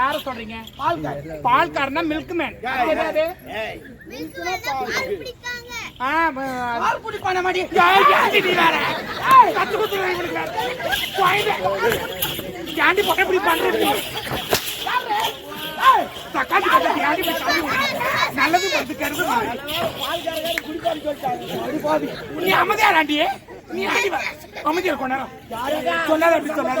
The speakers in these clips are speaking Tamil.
யார சொல்றீங்க? பால்கார். பால்காரனா மில்க் மேன் தெரியாது பால் குடி பண்ண மாட்டி ஏய், ஏன்டி நீ வேற? ஏய், கத்து. குழந்தை. ஏன்டி பக்கம் இப்படி பண்ற நீ? ஏய், தக்காளி தள்ளி விடுற? நல்லது பத்து கருது நீ அமைதியா ஆண்டி. நீ ஆண்டி வா. அமைதியா கொண்டா சொல்லாத அப்படி சொல்லாத.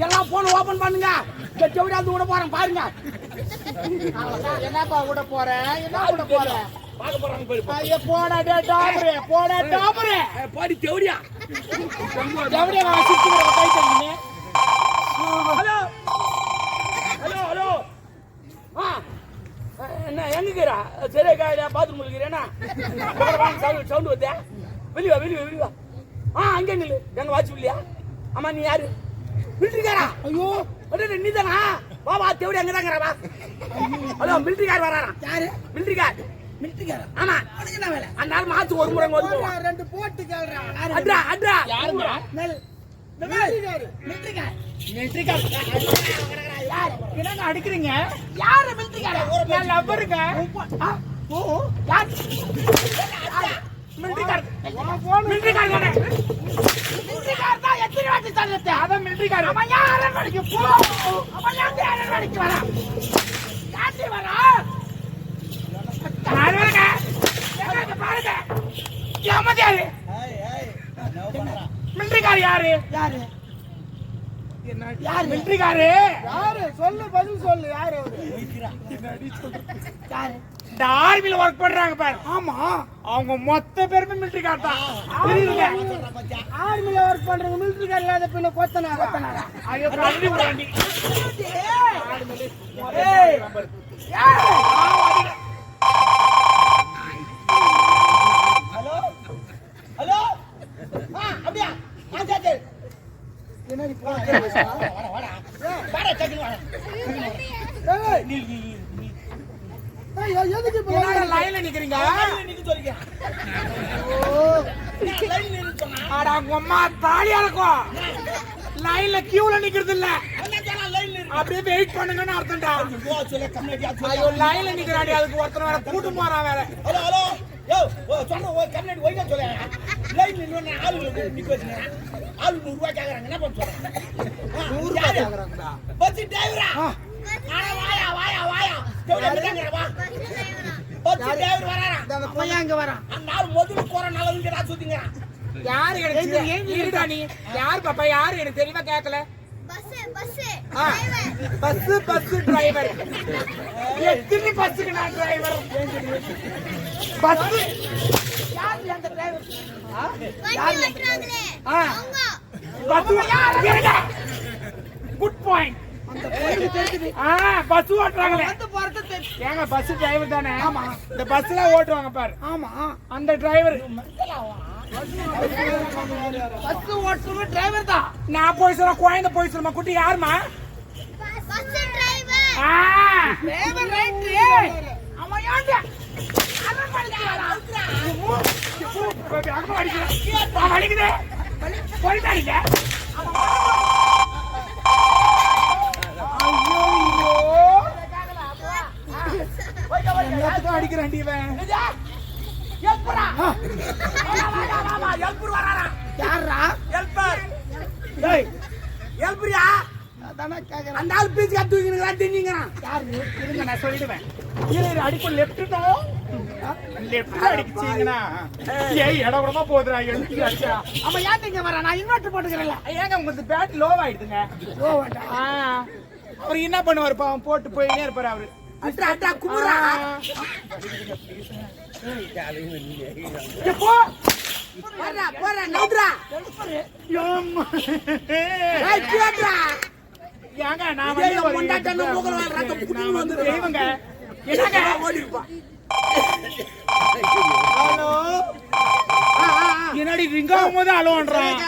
எல்லாம் போன ஓபன் பண்ணுங்க இந்த வந்து விட போறேன் பாருங்க என்னப்பா விட போறேன் என்ன விட போறேன் ஐயோ போடா டே டாபரே போடா டாபரே. பாடி தேவடியா. எவரே வா சித்தி வர கை தண்ணி ஹலோ. Hello hello. ஆ என்ன எங்கக்கிறா சரியா காயா பாத்ரூம் இருக்கிறேனா சவுண்ட் சவுண்ட் வருதே. வெளிய வா வெளிய வெளிய வா. ஆ அங்கே நில்லு. எங்க வாட்ச் இல்லையா ஆமா நீ யாரு? மிலிட்டரிக்காரா ஐயோ. அடே நீ தானா? வா வா தேவடி அங்க தாங்கறா வா. ஹலோ மிலிட்டரிக்கார் வராரா? யாரு? மிலிட்டரிக்கார் மிலிட்டரிக்கார ஆமா. என்ன வேலை? அந்த மாத்து ஒரு முறை போவான். ரெண்டு போட்டு கேள்றான் அட்ரா அட்ரா. நெல். மிலிட்டரிக்கார மிலிட்டரிக்கார என்னங்க அடிக்கிறீங்க? யாரு மிலிட்டரிக்கார நான் லவ்வருங்க ஓ யார்? மிலிட்டரிக்கார் மிலிட்டரிக்கார் மிலிட்டரிக்கார தான்? எத்தனை வாட்டி தள்ளத்தை அதான் மிலிட்டரிக்கார் அவன் யாரை நடிக்க போ. அவன் யாரு யாரை நடிக்க வரா வரா நான் வரேங்க மிலிட்டரிக்கார் யாரு? யாரு? யாரு? மிலிட்டரிக்காரு யாரு? சொல்லு பதில் சொல்லு யாரு யாரு? இந்த ஆர்மில ஒர்க் பண்றாங்க பாரு. ஆமா. அவங்க மொத்த பேருமே மிலிட்டரிக்கார் தான். தெரியுதுங்க ஆர்மில ஒர்க் பண்றவங்க மிலிட்டரிக்கார இல்லாத பின்ன கொத்தனாரா? ஐயோ ஏய் ஹலோ ஹலோ ஆ அப்படியா ஆ சரி என்னடி போடா வாடா வாடா வாடா சக்கின் வாடா ஏய் நீ நீ நீ ஏய் எதுக்கு இப்ப என்னடா லைன்ல நிக்கிறீங்க நிக்க சொல்றீங்க லைன்ல அட உங்க அம்மா தாலி அடக்கும் லைன்ல கியூல நிக்கிறது இல்ல. லைன்ல அப்படியே வெயிட் பண்ணுங்கன்னு அர்த்தம்டா. ஐயோ லைன்ல நிக்கிறாடி அதுக்கு ஒருத்தன் வேற கூட்டு போறான் வேற. ஹலோ ஹலோ யோ சொன்ன ஓ கம்மியாடி ஒய்யா சொல்ல லைன் நின்னு ஆளுங்களுக்கு நிக்க வச்சுங்க ஆளு நூறு ரூபாய் கேக்குறாங்க. என்ன பண்ண சொல்றேன்? நூறு ரூபாய் கேக்குறாங்கடா. பஸ் டிரைவரா அட வாயா வாயா வாயா தேவடா மிதங்கற வா பஸ் டிரைவர் பையன் அங்க வரான் அந்த ஆள் முதல்ல போற நல்லதுங்க நான் சுத்திங்கறான் யாரு எனக்கு இருடா நீ. யார் பாப்பா? யாரு? எனக்கு தெளிவா கேட்கல பஸ் பஸ் டிரைவர் எத்தனை பஸ்ஸுக்கு நான் டிரைவர் பஸ் யார் அந்த டிரைவர் பஸ் குட் பாயிண்ட் ஆ. பஸ் ஓட்டுறாங்களே. வந்து போறது ஏங்க பஸ் டிரைவர் தானே? ஆமா. இந்த பஸ்ல ஓட்டுவாங்க பாரு. ஆமா. அந்த டிரைவர் பஸ் ஓட்டுறது டிரைவர் தான். நான் போய் சொல்ல குழந்தை போய் சொல்லுமா குட்டி யாருமா டிரைவர் ரைட் அவன் ஏன்டா? அவன் படிக்கிறாரா அடிக்குது போயிட்டு அடிக்க அடிக்கிறான் இவன். எப்பரா எல்பர்? வராரா யாரா எல்பர் டேய். எல்பிரியா? அந்த ஆள் பீச்சு கத்து வைக்கிறான் தெரிஞ்சுங்கிறான் யாரு இருங்க நான் சொல்லிடுவேன். கீழே அடிப்ப லெஃப்ட் லெஃப்ட்ல அடிச்சீங்கன்னா ஏய் இடம் கூடமா போகுதுடா எழுதி அடிச்சா. ஆமா ஏன் நீங்க வர நான் இன்வெர்டர் போட்டுக்கிறேன்ல. ஏங்க உங்களுக்கு பேட் லோ ஆயிடுதுங்க. ஓ வேண்டாம் ஆ, அவர் என்ன பண்ணுவாரு பாவம்? போட்டு போயினே இருப்பாரு அவரு. அட்டா அட்டா குமுறா. போ போறா போறா நவுதுரா. ஏய் கேட்றா ஏங்க நான் வந்து ஒரு முண்டாட்டன்னு மூக்குல வர ரத்தம் புடிச்சு நான் வந்து. தெய்வங்க. என்னங்க? ஓடி ஹலோ? என்னடி ரிங் ஆகும்போது அலோன்றான்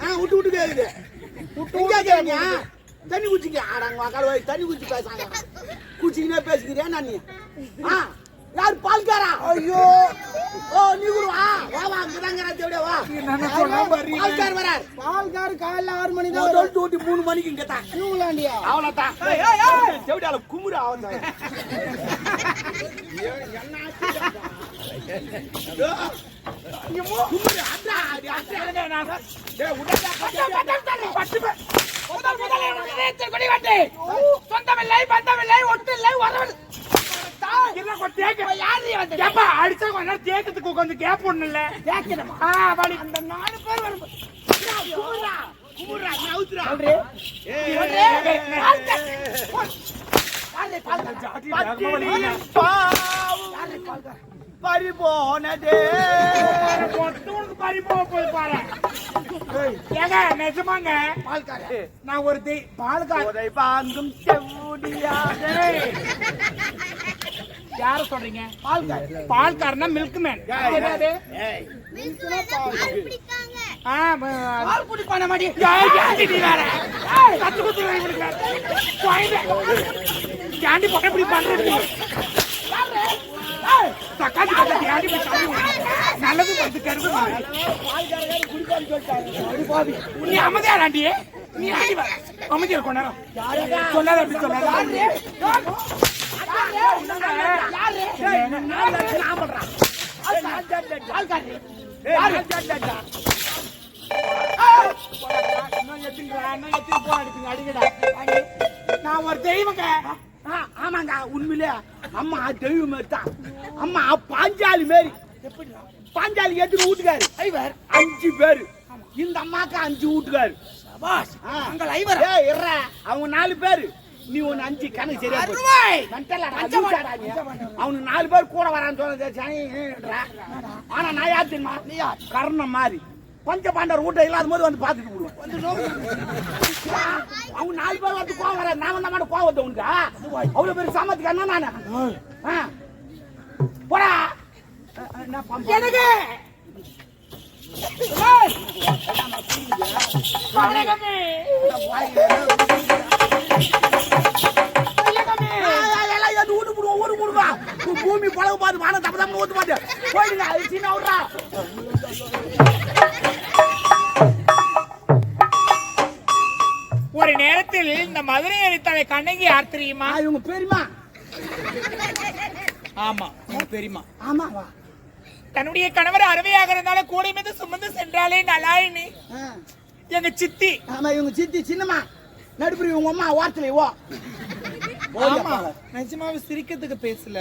ஆ விட்டு விட்டு கேக்குது. விட்டு கேக்குறீங்க தண்ணி குச்சிங்க ஆடாங்க வாக்கால போய் தண்ணி குச்சி பேசாங்க குச்சிக்கினே பேசுகிறியா நான் நீ ஆ யார் பால்காரா ஐயோ ஓ நீ கூட வா வா வா அங்கதாங்கடா தேவடே வா. பால்கார் வரார் பால்கார் காலைல ஆறு மணி தான் முதல் டூட்டி மூணு மணிக்கு இங்க தான் தூங்கலாண்டியா அவ்வளவுதான் தேவடியால குமுறு அவன் தான் குமுறு அட்ரா அது அட்ரா இருங்க, நான் டேய் உடனே பட்டு பே- முதல் முதலில் உனக்கு இதயத்தில் கொடி வெட்டு. சொந்தமில்லை பந்தமில்லை ஒட்டில்லை. ஏப்பா, அடிச்சா கொஞ்ச நேரம் தேக்கத்துக்கு கொஞ்சம் கேப் ஒண்ணும் இல்ல வாடி. அந்த நாலு பேர் வரும். பறிபோனதே மொத்தம் பறி போக போகுது பாரு. ஏங்க, நிஜமாங்க. நான் ஒரு தெய் பால்கார். செவுடியாக ஏய். யார சொல்றீங்க? பால்கார். பால்காரனா மில்க் மேன் பால் குடிப்பான மாடி? வேற? கத்து குத்து. ஏன்டி பக்கம் இப்படி பண்ற நீ? ஏய், தக்காளி பக்கத்து தள்ளி விடுற? நல்லது வந்து கருது மாதிரி. நீ அமைதியாராண்டி நீ ஆண்டி வா. அமைதியா இருக்கும் நேரம். சொல்லாத அப்படி சொல்லாத. நான் ஒரு தெய்வங்க. ஆமாங்க உண்மையிலே அம்மா தெய்வம் மாரி தான். அம்மா பாஞ்சாலி மாரி எப்படி பாஞ்சாலி எத்தனை வீட்டுக்காரு ஐவர். அஞ்சு பேரு. இந்த அம்மாக்கு அஞ்சு வீட்டுக்காரு அங்க ஐவர்? அவங்க நாலு பேரு. நீ ஒன்னு அஞ்சு கணக்கு சரியா. அவனுக்கு நாலு பேர் கூட வரான்னு சனின்றா. ஆனா நான் யார் தெரியுமா? கர்ணம் மாதிரி. பஞ்ச பாண்டவர் வீட்டை இல்லாத போது வந்து பார்த்துட்டு விடுவேன் அவங்க நாலு பேர் வந்து கோவம் வர நான் வந்த மாதிரி கோவம் வந்து உனக்கு அவ்வளவு பெரிய சாமத்துக்கு என்ன நானு. போடா? எனக்கு பூமி பழகு பார்த்து வானம் தப்பு தப்புன்னு ஊத்து பாத்து. போயிடுங்க, அது சின்ன விட்றா. ஒரு நேரத்தில் இந்த மதுரை அடித்தலை கண்ணகி யார் தெரியுமா இவங்க பெரியம்மா. ஆமா பெரியமா ஆமாவா? தன்னுடைய கணவர் இருந்தாலும் கூடை மீது சுமந்து சென்றாலே நலாயினி. எங்க சித்தி. ஆமா, இவங்க சித்தி சின்னம்மா. நடுப்புற இவங்க அம்மா வார்த்தையில ஓ ஆமா நிஜமாவே சிரிக்கிறதுக்கு பேசல.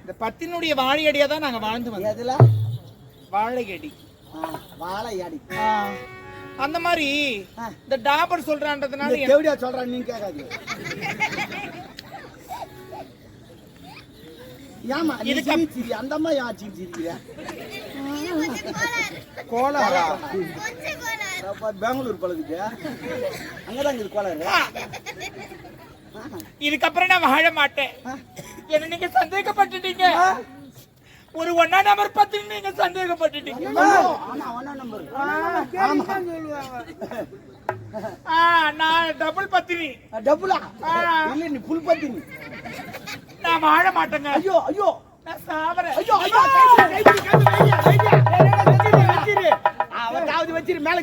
இந்த பத்தினுடைய வாழையடியா தான் நாங்க வாழ்ந்து வந்தோம். எதுல? வாழையடி ஆ, வாழை அடி. ஆ, அந்த மாதிரி. இந்த டாபர் சொல்றான்றதுனால தேவடியா சொல்றான் நீங்க கேட்காது ஏமா இதுக்கு- அந்த அம்மா ஏன் சிரி சிரிக்கிற கோளாரா அப்ப பெங்களூர் பழகுது அங்கதான் இருக்குது இதுக்கப்புறம் நான் வாழ மாட்டேன். என்ன நீங்க சந்தேகப்பட்டுட்டீங்க. ஒரு ஒன்னா நம்பர் பத்தி நீங்க சந்தேகப்பட்டுட்டீங்க. நான் டபுள் பத்தினி. டபுளா ஆ. இல்ல நீ புல் பத்தி நீ நான் வாழ மாட்டேங்க ஐயோ ஐயோ நான் சாவறேன் ஐயோ ஐயோ அவதாவது வச்சிரு மேல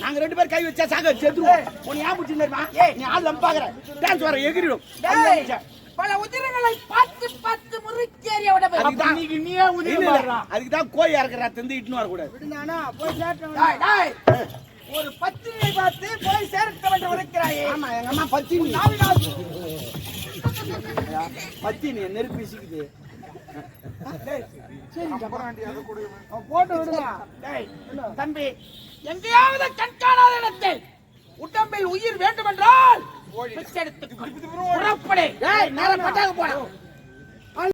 நாங்க ரெண்டு பேரும் கை வச்சா சாக செத்துருவோம் உன்னை ஏன் பிடிச்சி தெரியுமா நீ ஆள் நம்ம பாக்குற டான்ஸ் வர எகிரிடும் பல உதிரங்களை பத்து பத்து முறுக்கேறிய நீயே. பண்றா அதுக்கு தான் கோய் இறக்குற தந்து இட்டுன்னு வரக்கூடாது போய். ஒரு பத்திரிகை பார்த்து போய் சேர்க்க என்று உரைக்கிறாயே ஆமா எங்க அம்மா பத்தினி. பத்தினி நெருப்பு வீசிக்குது போட்டு விடுங்க தம்பி எங்கேயாவது கண்காணாத இடத்தில் உடம்பில் உயிர் வேண்டுமென்றால் பிச்செடுத்து புறப்படு. ஏய் நேரா பட்டாக்கு போடா.